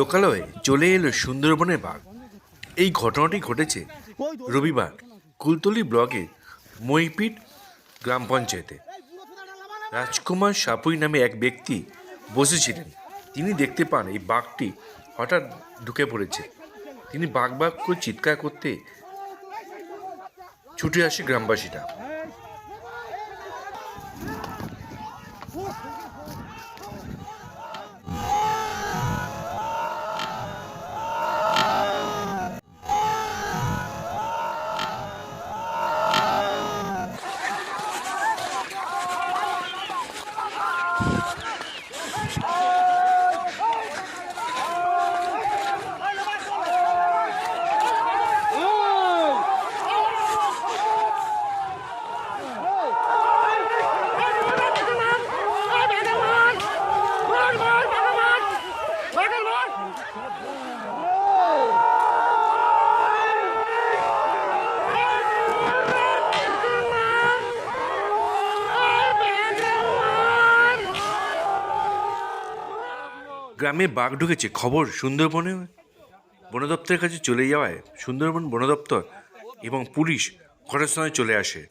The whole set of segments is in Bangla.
লোকালয়ে চলে এলো সুন্দরবনের বাঘ। এই ঘটনাটি ঘটেছে রবিবার কুলতলি ব্লকে মইপিট গ্রাম পঞ্চায়েতে। রাজকুমার সাপুই নামে এক ব্যক্তি বসেছিলেন। তিনি দেখতে পান এই বাঘটি হঠাৎ ঢুকে পড়েছে। তিনি বাঘ বাঘ করে চিৎকার করতে ছুটে আসে গ্রামবাসীরা। গ্রামে বাঘ ঢুকেছে। খবর সুন্দরবনে? বন দপ্তরের কাছে চলে যাওয়ায় সুন্দরবন বন দপ্তর এবং পুলিশ ঘটনাস্থলে চলে আসে।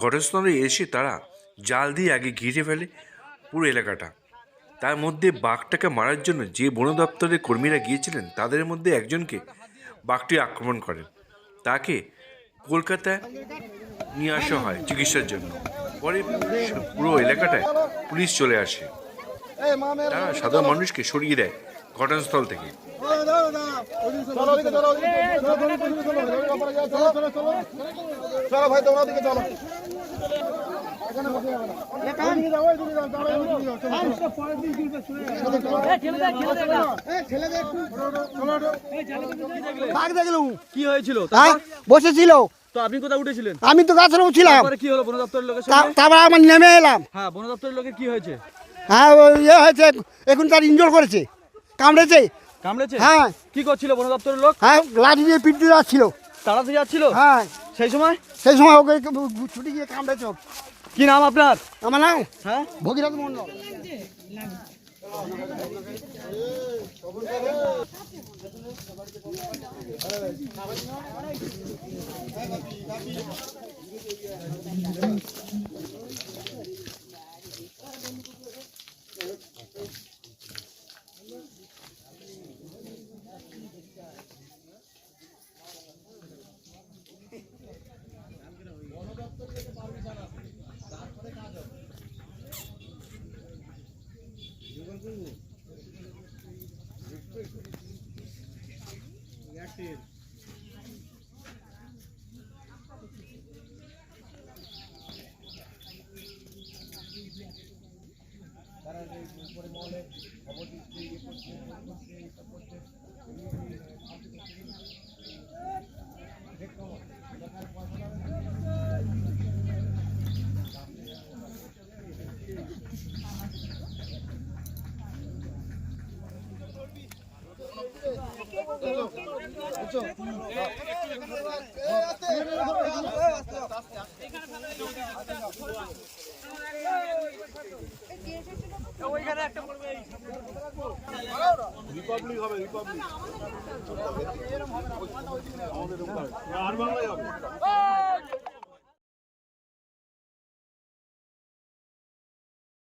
ঘটনাস্থলে এসে তারা জাল দিয়ে আগে ঘিরে ফেলে পুরো এলাকাটা। তার মধ্যে বাঘটাকে মারার জন্য যে বন দপ্তরের কর্মীরা গিয়েছিলেন, তাদের মধ্যে একজনকে বাঘটি আক্রমণ করেন তাকে কলকাতায় নিয়ে আসা হয় চিকিৎসার জন্য। পরে পুরো এলাকাটায় পুলিশ চলে আসে। সাধারণ মানুষকে সরিয়ে দেয় ঘটনাস্থল থেকে কি হয়েছিল বসেছিল তো আপনি কোথায় উঠেছিলেন আমি তো গাছের উঠছিলাম কি হলো বন দপ্তরের লোকের তারপর আমার নেমে এলাম হ্যাঁ বন দপ্তরের লোকের কি হয়েছে হ্যাঁ ওই ইয়ে হয়েছে এখন তার ইনজোর করেছে কামড়েছে। কামড়েছে? হ্যাঁ। কি করছিল বন দপ্তরের লোক? হ্যাঁ লাঠি দিয়ে পিট দিয়ে যাচ্ছিল। তাড়াতে যাচ্ছিল? হ্যাঁ। সেই সময়? সেই সময় ওকে ছুটি গিয়ে কামড়েছে কি নাম আপনার? আমার নাম? হ্যাঁ। ভগীরথ মন্ডল মিছিল তারা যে উপরে মহলে খবর দিচ্ছে ইয়ে দেখার পয়সা করছ রিপাবলিক হবে রিপাবলিক আর বাংলায় হবে।